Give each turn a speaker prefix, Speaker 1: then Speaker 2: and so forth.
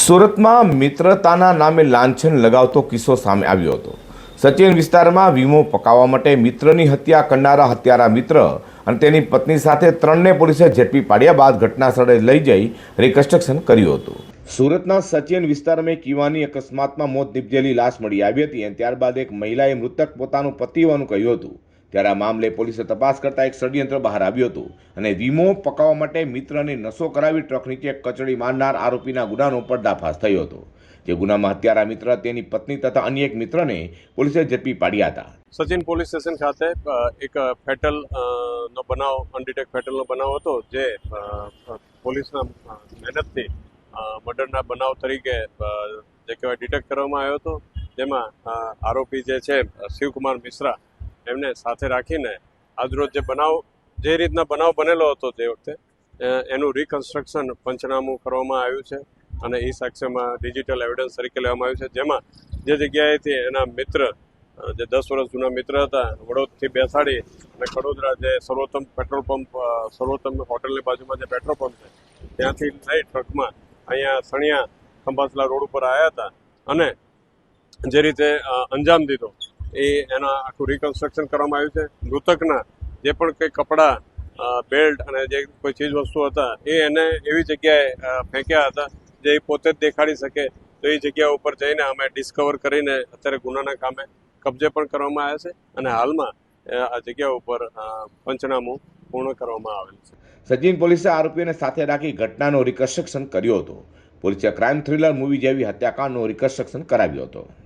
Speaker 1: સુરતમાં મિત્રતાના નામે લાંછન લગાવતો કિસ્સો સામે આવ્યો હતો. સચિન વિસ્તારમાં વીમો પકાવવા માટે મિત્રની હત્યા કરનારા હત્યારા મિત્ર અને તેની પત્ની સાથે ત્રણને પોલીસે ઝડપી પાડ્યા બાદ ઘટના સ્થળે લઈ જઈ રિકન્સ્ટ્રક્શન કર્યું હતું. સુરતના સચિન વિસ્તારમાં એક યુવાની અકસ્માતમાં મોત નીપજેલી લાશ મળી આવી હતી અને ત્યારબાદ એક મહિલાએ મૃતક પોતાનું પતિ હોવાનું કહ્યું હતું. ત્યારે આ મામલે પોલીસે તપાસ કરતાં એક ષડયંત્ર બહાર આવ્યું હતું અને વીમો પકાવવા માટે મિત્રને નશો કરાવી ટ્રક નીચે કચડી મારનાર આરોપીના ગુનાનો પર્દાફાશ થયો હતો. જે ગુનામાં હત્યારા મિત્ર, તેની પત્ની તથા અન્ય એક મિત્રને પોલીસે ઝડપી પાડ્યા હતા.
Speaker 2: સચિન પોલીસ સ્ટેશન ખાતે એક ફેટલ નો બનાવ અનડિટેક ફેટલનો બનાવ હતો, જે પોલીસના મહેનતથી મર્ડરના બનાવ તરીકે જે કહેવાય, ડિટેક્ટ કરવામાં આવ્યો હતો. જેમાં આરોપી જે છે શિવકુમાર મિશ્રા એમને સાથે રાખીને આજરોજ જે બનાવ, જે રીતના બનાવ બનેલો હતો તે વખતે એનું રિકન્સ્ટ્રક્શન પંચનામું કરવામાં આવ્યું છે અને એ સાક્ષ્યમાં ડિજિટલ એવિડન્સ તરીકે લેવામાં આવ્યું છે. જેમાં જે જગ્યાએથી એના મિત્ર જે દસ વર્ષ જૂના મિત્ર હતા વડોદથી બેસાડી અને કડોદરા જે સર્વોત્તમ પેટ્રોલ પંપ સર્વોત્તમ હોટલની બાજુમાં જે પેટ્રોલ પંપ છે, ત્યાંથી લઈ ટ્રકમાં અહીંયા સણિયા ખંભાસલા રોડ ઉપર આવ્યા હતા અને જે રીતે અંજામ દીધો. એ એના આખું રિકન્સ્ટ્રક્શન કરવામાં આવ્યું છે. મૃતકના જે પણ કંઈ કપડાં બેલ્ટ અને જે કોઈ ચીજ વસ્તુ હતા, એ એને એવી જગ્યાએ ફેંક્યા હતા જે એ પોતે જ દેખાડી શકે. તો એ જગ્યા ઉપર જઈને અમે ડિસ્કવર કરીને અત્યારે ગુનાના કામે કબજે પણ કરવામાં આવ્યા છે અને હાલમાં આ જગ્યા ઉપર પંચનામું પૂર્ણ કરવામાં આવેલ છે.
Speaker 1: સચિન પોલીસે આરોપીઓને સાથે રાખી ઘટનાનો રિકન્સ્ટ્રક્શન કર્યો હતો. પોલીસે ક્રાઇમ થ્રિલર મૂવી જેવી હત્યાકાંડનો રિકન્સ્ટ્રક્શન કરાવ્યો હતો.